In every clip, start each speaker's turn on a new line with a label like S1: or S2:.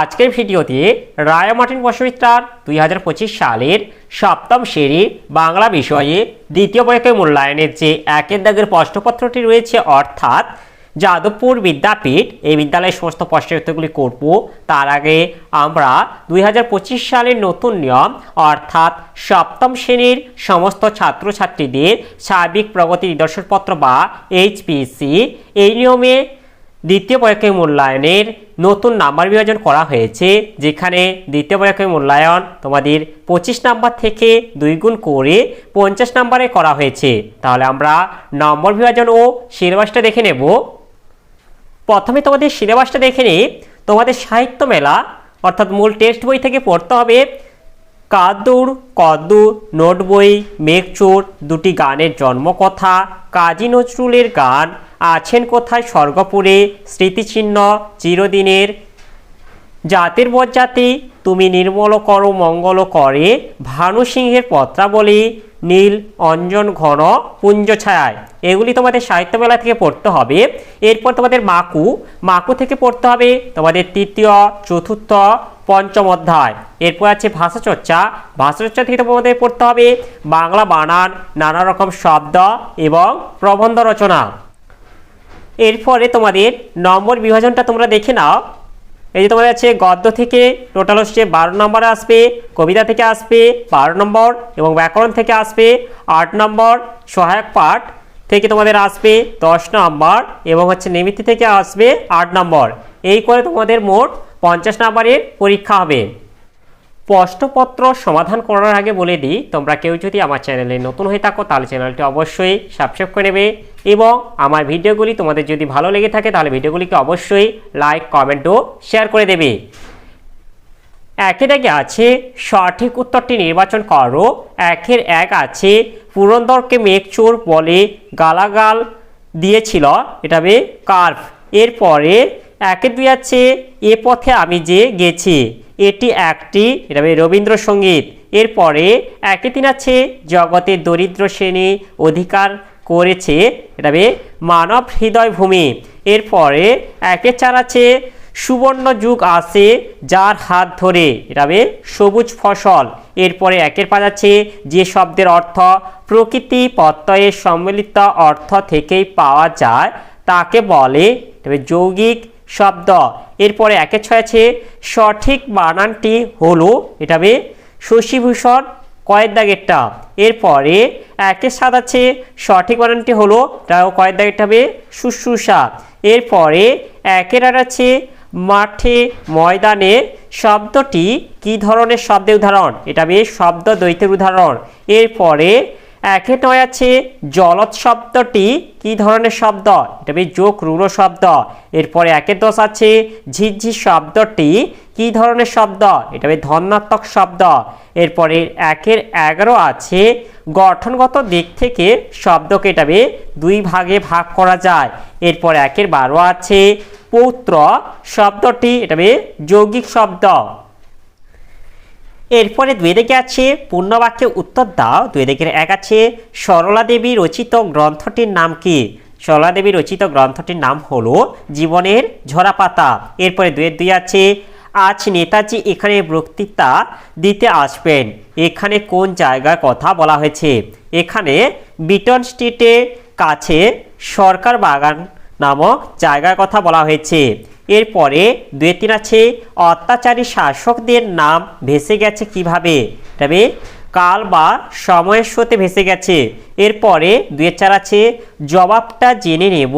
S1: আজকের ভিডিওতে রায়া মার্টিন বসবিত্রার দুই হাজার পঁচিশ সালের সপ্তম শ্রেণির বাংলা বিষয়ে দ্বিতীয় বয়কে মূল্যায়নের যে একের দাগের প্রশ্নপত্রটি রয়েছে, অর্থাৎ যাদবপুর বিদ্যাপীঠ এই বিদ্যালয়ের সমস্ত প্রশ্নের উত্তরগুলি করব, তার আগে আমরা দুই হাজার পঁচিশ সালের নতুন নিয়ম, অর্থাৎ সপ্তম শ্রেণির সমস্ত ছাত্রছাত্রীদের সার্বিক প্রগতি নিদর্শনপত্র বা এইচপিসি, এই নিয়মে দ্বিতীয় পরীক্ষায় মূল্যায়নের নতুন নাম্বার বিভাজন করা হয়েছে, যেখানে দ্বিতীয় পরীক্ষায় মূল্যায়ন তোমাদের পঁচিশ নাম্বার থেকে দুই গুণ করে পঞ্চাশ নাম্বারে করা হয়েছে। তাহলে আমরা নম্বর বিভাজন ও সিলেবাসটা দেখে নেব। প্রথমে তোমাদের সিলেবাসটা দেখে নিই। তোমাদের সাহিত্য মেলা, অর্থাৎ মূল টেক্সট বই থেকে পড়তে হবে। কাদুর কদ্দু নোট বই মেঘচোর, দুটি গানের জন্মকথা, কাজী নজরুলের গান আছেন কোথায়? স্বর্গপুরে। স্মৃতিচিহ্ন চিরদিনের। জাতির বজ্জাতি তুমি নির্মল করো, মঙ্গল করে। ভানু সিংহের পত্রাবলী, নীল অঞ্জন ঘন পুঞ্জ ছায়ায়। এগুলি তোমাদের সাহিত্য মেলা থেকে পড়তে হবে। এরপর তোমাদের মাকু। মাকু থেকে পড়তে হবে তোমাদের তৃতীয়, চতুর্থ, পঞ্চম অধ্যায়। এরপর আছে ভাষাচর্চা ভাষাচর্চা থেকে তোমাদের পড়তে হবে বাংলা বানান, নানা রকম শব্দ এবং প্রবন্ধ রচনা। এরপরে তোমাদের নম্বর বিভাজনটা তোমরা দেখে নাও। এই যে তোমাদের আছে গদ্য থেকে টোটাল হচ্ছে বারো নম্বরে আসবে, কবিতা থেকে আসবে বারো নম্বর এবং ব্যাকরণ থেকে আসবে আট নম্বর সহায়ক পাঠ থেকে তোমাদের আসবে দশ নম্বর এবং হচ্ছে নিমিত্তি থেকে আসবে আট নম্বর। এই করে তোমাদের মোট পঞ্চাশ নম্বরের পরীক্ষা হবে। প্রশ্নপত্র সমাধান করার আগে বলে দিই, তোমরা কেউ যদি আমার চ্যানেলে নতুন হয়ে থাকো, তাহলে চ্যানেলটি অবশ্যই সাবস্ক্রাইব করে নেবে এবং আমার ভিডিওগুলি তোমাদের যদি ভালো লেগে থাকে, তাহলে ভিডিওগুলিকে অবশ্যই লাইক কমেন্ট ও শেয়ার করে দেবে। একের আগে আছে, সঠিক উত্তরটি নির্বাচন করো। একের এক আছে, পুরন্দরকে মেঘচোর বলে গালাগাল দিয়েছিল, এটা হবে কার্ভ এরপরে একের দুই আছে, এ পথে আমি যে গেছি, এটি একটি রবীন্দ্রসঙ্গীত। এরপরে একে তিন আছে জগতের দরিদ্র শ্রেণি অধিকার করেছে, এটা মানব হৃদয় ভূমি। এরপরে একে চার আছে, সুবর্ণ যুগ আসে যার হাত ধরে, এটা হবে সবুজ ফসল। এরপরে একের পাঁচ আছে, যে শব্দের অর্থ প্রকৃতি প্রত্যয়ের সম্মিলিত অর্থ থেকেই পাওয়া যায়, তাকে বলে যৌগিক শব্দ। এরপরে একের ছয় আছে, সঠিক বানানটি হলো, এটা হবে শশীভূষণ কয়ের দাগেরটা। এরপরে একের সাত আছে, সঠিক বানানটি হলো তাও কয়ের দাগেরটা হবে শুশ্রূষা। এরপরে একের আর আছে, মাঠে ময়দানে শব্দটি কি ধরনের শব্দের উদাহরণ? এটা বেশ শব্দ দ্বৈতের উদাহরণ। এরপরে একে নয় আছে জলত শব্দটি, কি ধরনের শব্দ? এটা বেশ যোগ রূঢ় শব্দ। এরপরে একের দশ আছে, ঝিঝি শব্দটি কি ধরনের শব্দ? এটা ধনাত্মক শব্দ। এরপরে একের এগারো আছে, গঠনগত দিক থেকে শব্দকে এটা দুই ভাগে ভাগ করা যায়। এরপর একের বারো আছে, পৌত্র শব্দটি এটা যৌগিক শব্দ। এরপরে দুই দিকে আছে পূর্ণবাক্যে উত্তর দাও, দুই দিকের এক আছে সরলা দেবী রচিত গ্রন্থটির নাম কি? সরলা দেবী রচিত গ্রন্থটির নাম হলো জীবনের ঝরা পাতা এরপরে দুয়ের দুই আছে আজ নেতাজি এখানে বক্তৃতা দিতে আসবেন। এখানে কোন জায়গার কথা বলা হয়েছে? এখানে বিটন স্ট্রিটের কাছে সরকার বাগান নামক জায়গার কথা বলা হয়েছে। এরপরে দুই তিন আছে, অত্যাচারী শাসকদের নাম ভেসে গেছে কীভাবে? তবে কাল বা সময়ের সাথে ভেসে গেছে। এরপরে দুই চার আছে, জবাবটা জেনে নেব,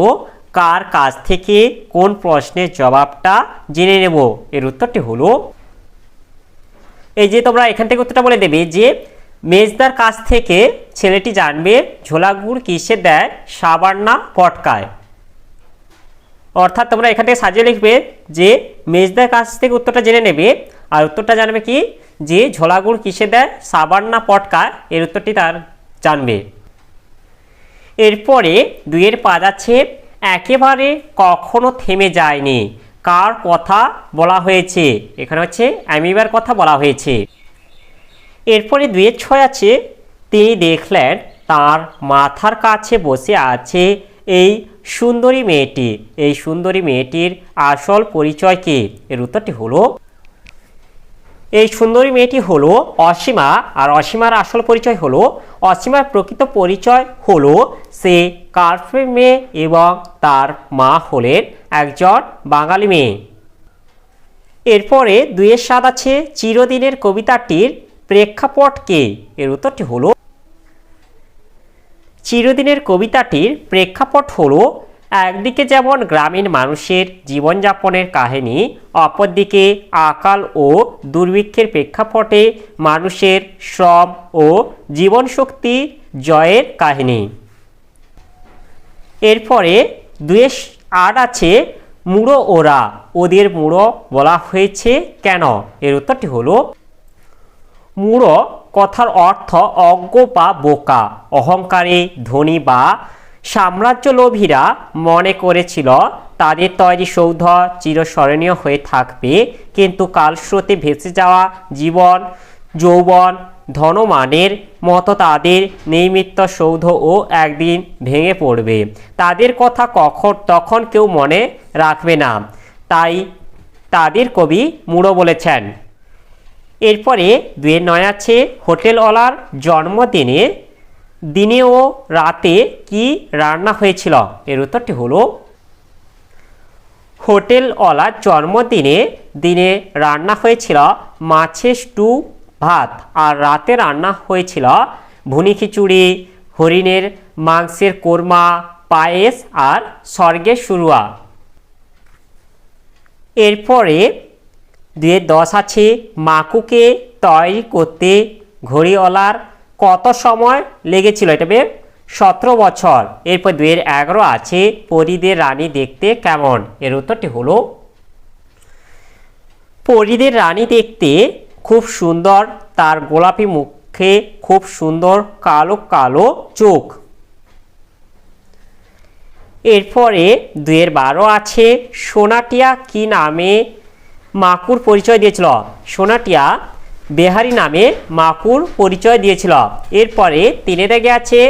S1: কার কাছ থেকে কোন প্রশ্নের জবাবটা জেনে নেব। এর উত্তরটি হলো, এই যে তোমরা এখান থেকে উত্তরটা বলে দেবে যে, মেজদার কাছ থেকে ছেলেটি জানবে ঝোলা গুড় কিসে দেয় সাবান না পটকায়। অর্থাৎ তোমরা এখান থেকে সাজিয়ে লিখবে যে মেজদার কাছ থেকে উত্তরটা জেনে নেবে। আর উত্তরটা জানবে কি? যে ঝোলাগুড় কিসে দেয়? সাবান না পটকা। এর উত্তরটি তার জানবে। এরপরে দুইয়ের পাঁচ আছে একেবারে কখনো থেমে যায়নি। কার কথা বলা হয়েছে? এখানে হচ্ছে, অ্যামিবার কথা বলা হয়েছে। এরপরে দুইয়ের ছয় আছে তিনি দেখলেন তার মাথার কাছে বসে আছে এই সুন্দরী মেয়েটি। এই সুন্দরী মেয়েটির আসল পরিচয় কি? এর উত্তরটি হলো, এই সুন্দরী মেয়েটি হলো অসীমা, আর অসীমার আসল পরিচয় হলো, অসীমার প্রকৃত পরিচয় হলো সে কার্ফের মেয়ে এবং তার মা হলেন একজন বাঙালি মেয়ে। এরপরে দুইয়ের স্বাদ আছে চিরদিনের কবিতাটির প্রেক্ষাপট কে? এর উত্তরটি হলো চিরদিনের কবিতাটির প্রেক্ষাপট হলো একদিকে যেমন গ্রামীণ মানুষের জীবনযাপনের কাহিনী, অপরদিকে আকাল ও দুর্ভিক্ষের প্রেক্ষাপটে মানুষের শ্রম ও জীবনশক্তি জয়ের কাহিনী। এরপরে দুয়ে আর আছে, মুড়ো ওরা ওদের মুড়ো বলা হয়েছে কেন? এর উত্তরটি হলো মূঢ় কথার অর্থ অজ্ঞ বা বোকা, অহংকারে, ধনী বা সাম্রাজ্যলোভীরা মনে করেছিল, তাদের তৈরি সৌধ চিরস্মরণীয় হয়ে থাকবে, কিন্তু কালস্রোতে ভেসে যাওয়া জীবন, যৌবন ধনমানের মতো তাদের নির্মিত সৌধও একদিন ভেঙে পড়বে। তাদের কথা কখন, তখন কেউ মনে রাখবে না। তাই তাদের কবি মূঢ় বলেছেন এরপরে দুয়ের নয় আছে, হোটেলওয়ালার জন্মদিনে, দিনে ও রাতে কি রান্না হয়েছিল? এর উত্তরটি হলো, হোটেলওয়ালার জন্মদিনে দিনে রান্না হয়েছিল মাছের স্টু, ভাত, আর রাতে রান্না হয়েছিল ভুনি খিচুড়ি, হরিণের মাংসের কোরমা, পায়েস আর স্বর্গের শুরুয়া এরপরে দুয়ের দশ আছে। মাকুকে তৈরি করতে ঘড়িওয়ালার কত সময় লেগেছিল এটা বের? সতেরো বছর। এরপর দুয়ের এগারো আছে। পরিদের রানী দেখতে কেমন? এর উত্তরটি হলো, পরিদের রানী দেখতে খুব সুন্দর, তার গোলাপি মুখে খুব সুন্দর কালো কালো চোখ। এরপরে দুয়ের বারো আছে। সোনাটিয়া কি নামে মাকুর পরিচয় দিয়েছিল। সোনাটিয়া বেহারি নামে মাকুর পরিচয় দিয়েছিল। এরপরে তিনে দাগে আছে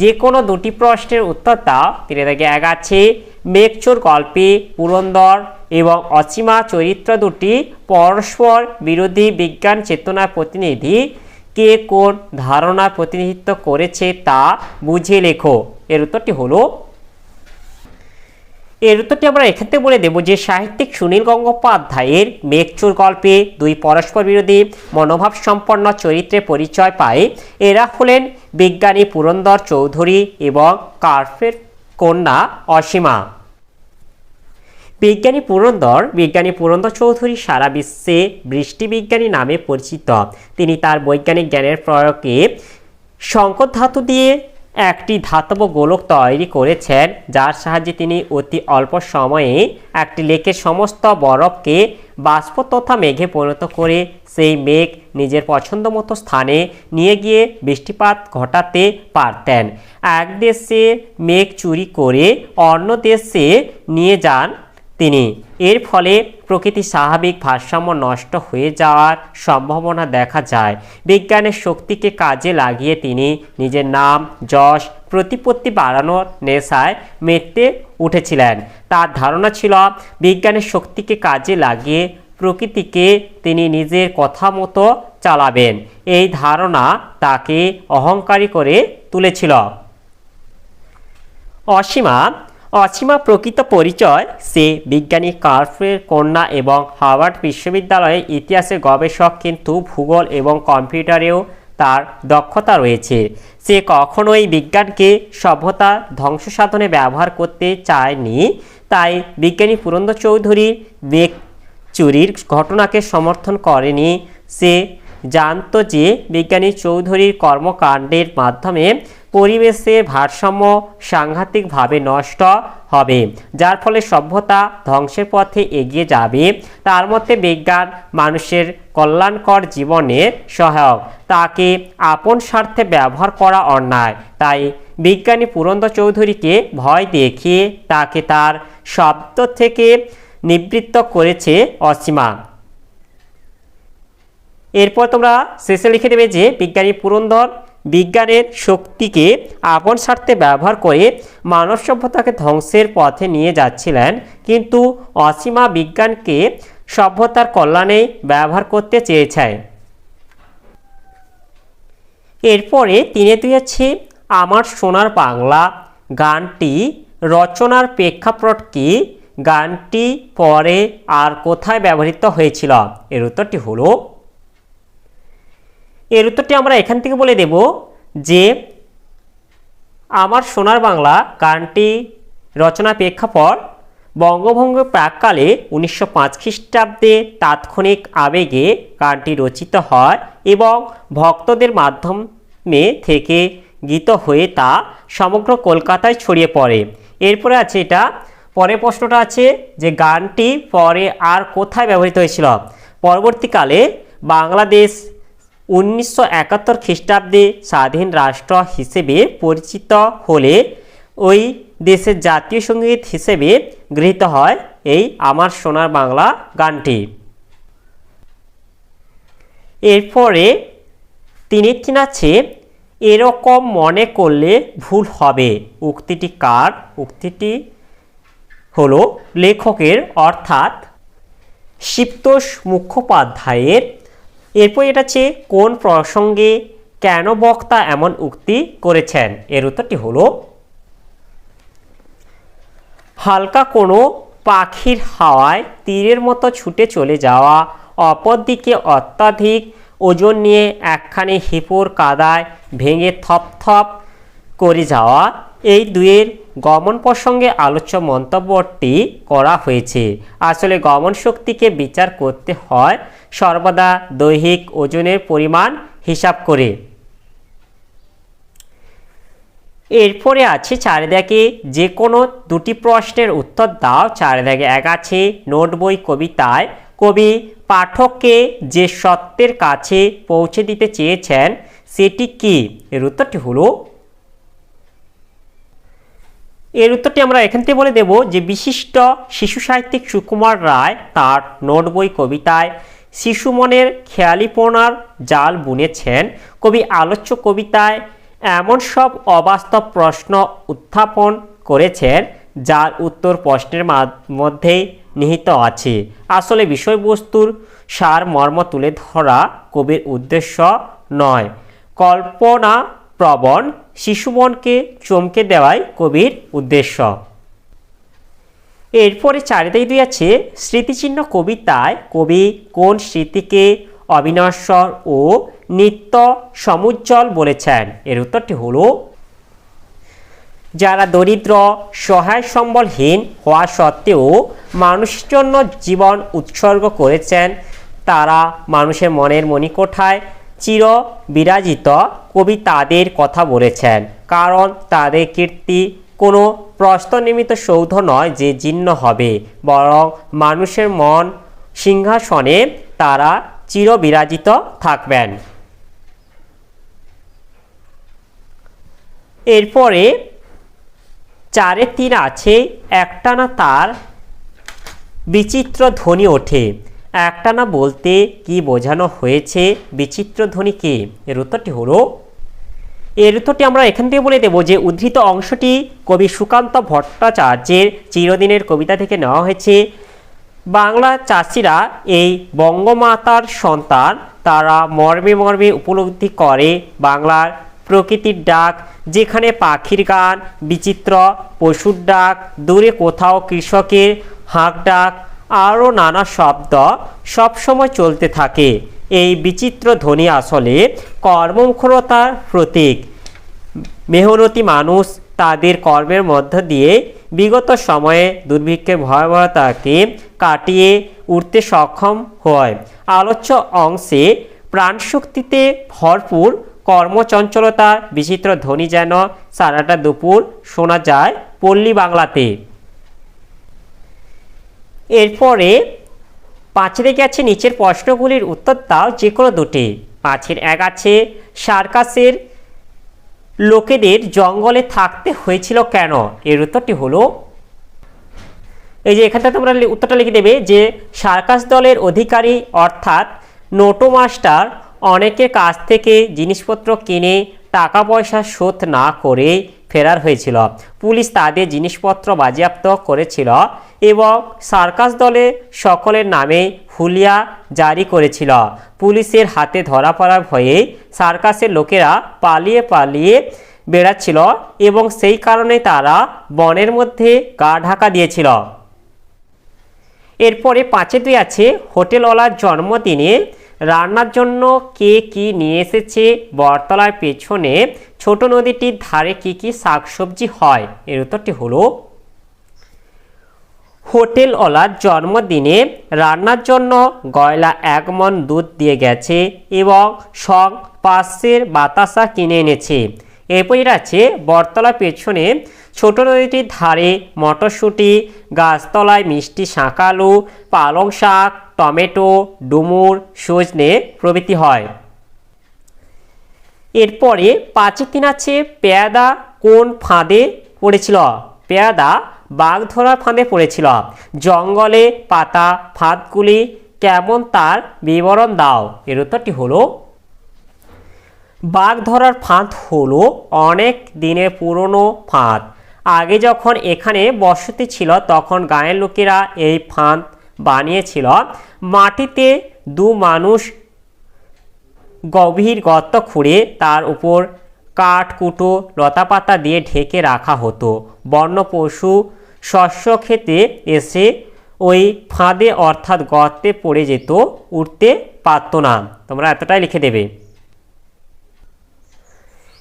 S1: যে কোনো দুটি প্রশ্নের উত্তর দাও তিনে দাগে এক আছে। মেঘচোর গল্পে পুরন্দর এবং অসীমা চরিত্র দুটি পরস্পর বিরোধী বিজ্ঞান চেতনার প্রতিনিধি কে কোন ধারণার প্রতিনিধিত্ব করেছে তা বুঝে লেখো। এর উত্তরটি হলো এর উত্তরটি আমরা এক্ষেত্রে বলে দেব যে সাহিত্যিক সুনীল গঙ্গোপাধ্যায়ের মেঘচুর গল্পে দুই পরস্পর বিরোধী মনোভাব সম্পন্ন চরিত্রে পরিচয় পায়। এরা হলেন বিজ্ঞানী পুরন্দর চৌধুরী এবং কার্ফের কন্যা অসীমা। বিজ্ঞানী পুরন্দর বিজ্ঞানী পুরন্দর চৌধুরী সারা বিশ্বে বৃষ্টি বিজ্ঞানী নামে পরিচিত। তিনি তার বৈজ্ঞানিক জ্ঞানের প্রয়োগে সংকট ধাতু দিয়ে একটি ধাতব গোলক তৈরি করেছেন, যার সাহায্যে তিনি অতি অল্প সময়ে একটি লেকের সমস্ত বরফকে বাষ্প তথা মেঘে পরিণত করে সেই মেঘ নিজের পছন্দ মতো স্থানে নিয়ে গিয়ে বৃষ্টিপাত ঘটাতে পারতেন। এক দেশে মেঘ চুরি করে অন্য দেশে নিয়ে যান তিনি। এর ফলে প্রকৃতির স্বাভাবিক ভারসাম্য নষ্ট হয়ে যাওয়ার সম্ভাবনা দেখা যায়। বিজ্ঞানের শক্তিকে কাজে লাগিয়ে তিনি নিজের নাম, যশ, প্রতিপত্তি বাড়ানোর নেশায় মেতে উঠেছিলেন। তার ধারণা ছিল, বিজ্ঞানের শক্তিকে কাজে লাগিয়ে প্রকৃতিকে তিনি নিজের কথা মতো চালাবেন। এই ধারণা তাকে অহংকারী করে তুলেছিল। অসীমা অসীমা প্রকৃত পরিচয়, সে বিজ্ঞানী কার্ফের কন্যা এবং হার্ভার্ড বিশ্ববিদ্যালয়ের ইতিহাসের গবেষক কিন্তু ভূগোল এবং কম্পিউটারেও তার দক্ষতা রয়েছে। সে কখনোই বিজ্ঞানকে সভ্যতা ধ্বংস সাধনে ব্যবহার করতে চায়নি, তাই বিজ্ঞানী পুরন্দ চৌধুরীর বেগ চুরির ঘটনাকে সমর্থন করেনি। সে জানত যে বিজ্ঞানী চৌধুরীর কর্মকাণ্ডের মাধ্যমে পরিবেশের ভারসাম্য সাংঘাতিকভাবে নষ্ট হবে, যার ফলে সভ্যতা ধ্বংসের পথে এগিয়ে যাবে। তার মধ্যে বিজ্ঞান মানুষের কল্যাণকর জীবনে সহায়ক। তাকে আপন স্বার্থে ব্যবহার করা অন্যায়। তাই বিজ্ঞানী পুরন্দর চৌধুরীকে ভয় দেখিয়ে তাকে তার শব্দ থেকে নিবৃত্ত করেছে অসীমা। এরপর তোমরা শেষে লিখে দেবে যে বিজ্ঞানী পুরন্দর বিজ্ঞানের শক্তিকে আপন স্বার্থে ব্যবহার করে মানব সভ্যতাকে ধ্বংসের পথে নিয়ে যাচ্ছিলেন। কিন্তু অসীমা বিজ্ঞানকে সভ্যতার কল্যাণে ব্যবহার করতে চেয়েছে এরপরে তিনে দুই আছে আমার সোনার বাংলা। গানটি রচনার প্রেক্ষাপট কি গানটি পরে আর কোথায় ব্যবহৃত হয়েছিল? এর উত্তরটি হলো এর উত্তরটি আমরা এখান থেকে বলে দেব যে আমার সোনার বাংলা গানটি রচনা প্রেক্ষাপট বঙ্গভঙ্গ প্রাককালে উনিশশো পাঁচ খ্রিস্টাব্দে তাৎক্ষণিক আবেগে গানটি রচিত হয় এবং ভক্তদের মাধ্যমে থেকে গীত হয়ে তা সমগ্র কলকাতায় ছড়িয়ে পড়ে। এরপরে আছে এটা পরের প্রশ্নটা আছে যে গানটি পরে আর কোথায় ব্যবহৃত হয়েছিল? পরবর্তীকালে বাংলাদেশ উনিশশো একাত্তর খ্রিস্টাব্দে স্বাধীন রাষ্ট্র হিসেবে পরিচিত হলে ওই দেশের জাতীয় সংগীত হিসেবে গৃহীত হয় এই আমার সোনার বাংলা গানটি। এরপরে তিনি আছে এরকম মনে করলে ভুল হবে। উক্তিটি কার? উক্তিটি হলো লেখকের, অর্থাৎ শিবতোষ মুখোপাধ্যায়ের এরপর এটা হচ্ছে কোন প্রসঙ্গে কেন বক্তা এমন উক্তি করেছেন? এর উত্তরটি হলো, হালকা কোনো পাখির হাওয়ায় তীরের মতো ছুটে চলে যাওয়া, অপরদিকে অত্যাধিক ওজন নিয়ে একখানি হিপুর কাদায় ভেঙে থপথপ করে যাওয়া, এই দুয়ের গমন প্রসঙ্গে আলোচ্য মন্তব্যটি করা হয়েছে। আসলে গমন শক্তিকে বিচার করতে হয় সর্বদা দৈহিক ওজনের পরিমাণ হিসাব করে। এরপরে আছে চারিদিকে যে কোনো দুটি প্রশ্নের উত্তর দাও। চারিদিকে এক আছে নোট বই কবিতায়। কবি পাঠককে যে সত্যের কাছে পৌঁছে দিতে চেয়েছেন, সেটি কি? এর উত্তরটি হলো এর উত্তরটি আমরা এখান থেকে বলে দেব যে বিশিষ্ট শিশু সাহিত্যিক সুকুমার রায় তার নোট বই কবিতায় শিশু মনের খেয়ালিপনার জাল বুনেছেন। কবি আলোচ্য কবিতায় এমন সব অবাস্তব প্রশ্ন উত্থাপন করেছেন, যার উত্তর প্রশ্নের মধ্যেই নিহিত আছে। আসলে বিষয়বস্তুর সার মর্ম তুলে ধরা কবির উদ্দেশ্য নয়। কল্পনা প্রবণ শিশুমনকে চমকে দেওয়াই কবির উদ্দেশ্য। এরপরে চারিদিকে দুই আছে, স্মৃতিচিহ্ন কবিতায় কবি কোন স্মৃতিকে অবিনশ্বর ও নিত্য সমুজ্জ্বল বলেছেন? এর উত্তরটি হলো, যারা দরিদ্র, সহায় সম্বলহীন হওয়া সত্ত্বেও মানুষের জন্য জীবন উৎসর্গ করেছেন, তারা মানুষের মনের মণিকোঠায় চির বিরাজিত কবি তাদের কথা বলেছেন। কারণ তাদের কীর্তি কোনো প্রস্তনির্মিত সৌধ নয় যে জীর্ণ হবে, বরং মানুষের মন সিংহাসনে তারা চির বিরাজিত থাকবেন। এরপরে চারের তিন আছে, একটানা তার বিচিত্র ধ্বনি ওঠে। একটানা বলতে কি বোঝানো হয়েছে? বিচিত্র ধ্বনি কি? এর উত্তরটি হলো এর উত্তরটি আমরা এখান থেকে বলে দেব যে উদ্ধৃত অংশটি কবি সুকান্ত ভট্টাচার্যের চিরদিনের কবিতা থেকে নেওয়া হয়েছে। বাংলা চাষিরা এই বঙ্গমাতার সন্তান, তারা মর্মে মর্মে উপলব্ধি করে বাংলার প্রকৃতির ডাক, যেখানে পাখির গান, বিচিত্র পশুর ডাক, দূরে কোথাও কৃষকের হাঁক ডাক আরও নানা শব্দ সবসময় চলতে থাকে। এই বিচিত্র ধ্বনি আসলে কর্মমুখরতার প্রতীক। মেহনতি মানুষ তাদের কর্মের মধ্য দিয়ে বিগত সময়ে দুর্ভিক্ষের ভয়াবহতাকে কাটিয়ে উঠতে সক্ষম হয়। আলোচ্য অংশে প্রাণশক্তিতে ভরপুর কর্মচঞ্চলতার বিচিত্র ধ্বনি যেন সারাটা দুপুর শোনা যায় পল্লী বাংলাতে। এরপরে পাঁচের আছে, নিচের প্রশ্নগুলির উত্তর দাও যে কোনো দুটি। পাঁচের এক আছে, সার্কাসের লোকেদের জঙ্গলে থাকতে হয়েছিল কেন? এর উত্তরটি হলো, এই যে এখানটা তোমরা উত্তরটা লিখে দেবে যে, সার্কাস দলের অধিকারী অর্থাৎ নোটো মাস্টার অনেকের কাছ থেকে জিনিসপত্র কিনে টাকা পয়সা শোধ না করে ফেরার হয়েছিল। পুলিশ তাদের জিনিসপত্র বাজেয়াপ্ত করেছিল এবং সার্কাস দলে সকলের নামে হুলিয়া জারি করেছিল। পুলিশের হাতে ধরা পড়ার ভয়ে সার্কাসের লোকেরা পালিয়ে পালিয়ে বেড়াচ্ছিল এবং সেই কারণে তারা বনের মধ্যে গা ঢাকা দিয়েছিল। এরপরে পাঁচে দুই আছে, হোটেলওয়ালার জন্মদিনে রান্নার জন্য কে কি নিয়ে এসেছে, বটতলার পেছনে ছোট নদীটির ধারে কি কি শাকসবজি হয়, এর উত্তরটি হলো, হোটেলওয়ালার জন্মদিনে রান্নার জন্য গয়লা এক মন দুধ দিয়ে গেছে এবং সং পাশের বাতাসা কিনে এনেছে। এরপর আছে বটতলার পেছনে ছোট নদীটির ধারে মটরশুঁটি, গাছতলায় মিষ্টি শাঁকালু, পালং শাক টমেটো, ডুমুর, সজনে প্রভৃতি হয়। এরপরে পাঁচে তিন আছে পেয়াদা কোন ফাঁদে পড়েছিল? পেয়াদা বাঘ ধরার ফাঁদে পড়েছিল। জঙ্গলে পাতা ফাঁদগুলি কেমন তার বিবরণ দাও। এর উত্তরটি হলো বাঘ ধরার ফাঁদ হলো অনেক দিনের পুরনো ফাঁদ। আগে যখন এখানে বসতি ছিল, তখন গায়ের লোকেরা এই ফাঁদ বানিয়েছিল। মাটিতে দু মানুষ গভীর গর্ত খুঁড়ে তার উপর কাঠ কুটো লতাপাতা দিয়ে ঢেকে রাখা হতো। বন্য পশু শস্য খেতে এসে ওই ফাঁদে অর্থাৎ গর্তে পড়ে যেত উঠতে পারতো না। তোমরা এতটাই লিখে দেবে।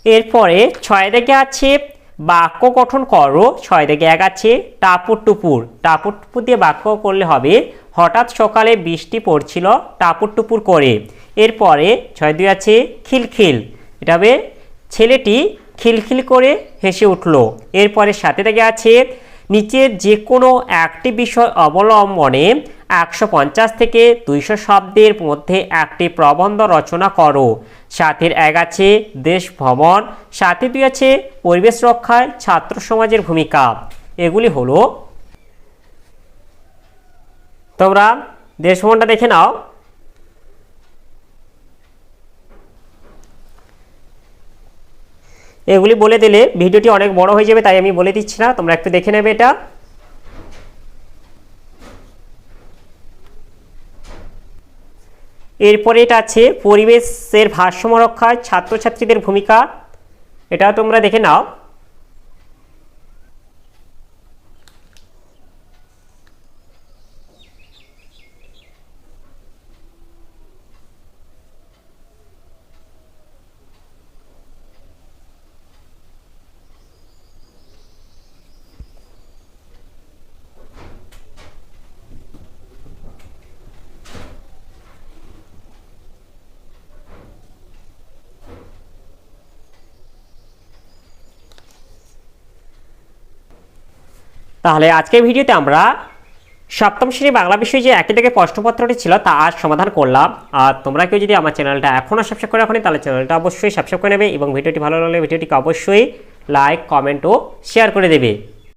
S1: এরপরে ছয় দিকে আছে বাক্য গঠন করো, ছয় থেকে এক আছে, টাপুর টুপুর। টাপুর টুপুর দিয়ে বাক্য করলে হবে, হঠাৎ সকালে বৃষ্টি পড়ছিল, টাপুর টুপুর করে। এরপরে ছয় দুই আছে, খিলখিল। এটা হবে, ছেলেটি খিলখিল করে হেসে উঠল। এরপরে সাথে থেকে আছে, নিচের যে কোনো একটি বিষয় অবলম্বনে একশো পঞ্চাশ থেকে দুইশো শব্দের মধ্যে একটি প্রবন্ধ রচনা করো। সাথের এক আছে দেশ ভ্রমণ, সাথে দুই আছে পরিবেশ রক্ষায় ছাত্র সমাজের ভূমিকা। এগুলি হলো, তোমরা দেশ ভ্রমণটা দেখে নাও। এগুলি বলে দিলে ভিডিওটি অনেক বড় হয়ে যাবে, তাই আমি বলে দিচ্ছি না, তোমরা একটু দেখে নেবে এটা। এরপরে এটা আছে পরিবেশের ভারসাম্য রক্ষায় ছাত্রছাত্রীদের ভূমিকা। এটা তোমরা দেখে নাও। তাহলে আজকের ভিডিওতে আমরা সপ্তম শ্রেণি বাংলা বিষয়ে যে একই থেকে প্রশ্নপত্রটি ছিল তা আজ সমাধান করলাম। আর তোমরা কেউ যদি আমার চ্যানেলটা এখনও সাবস্ক্রাইব করে রাখনি, তাহলে চ্যানেলটা অবশ্যই সাবস্ক্রাইব করে নেবে এবং ভিডিওটি ভালো লাগলে ভিডিওটিকে অবশ্যই লাইক কমেন্ট ও শেয়ার করে দেবে।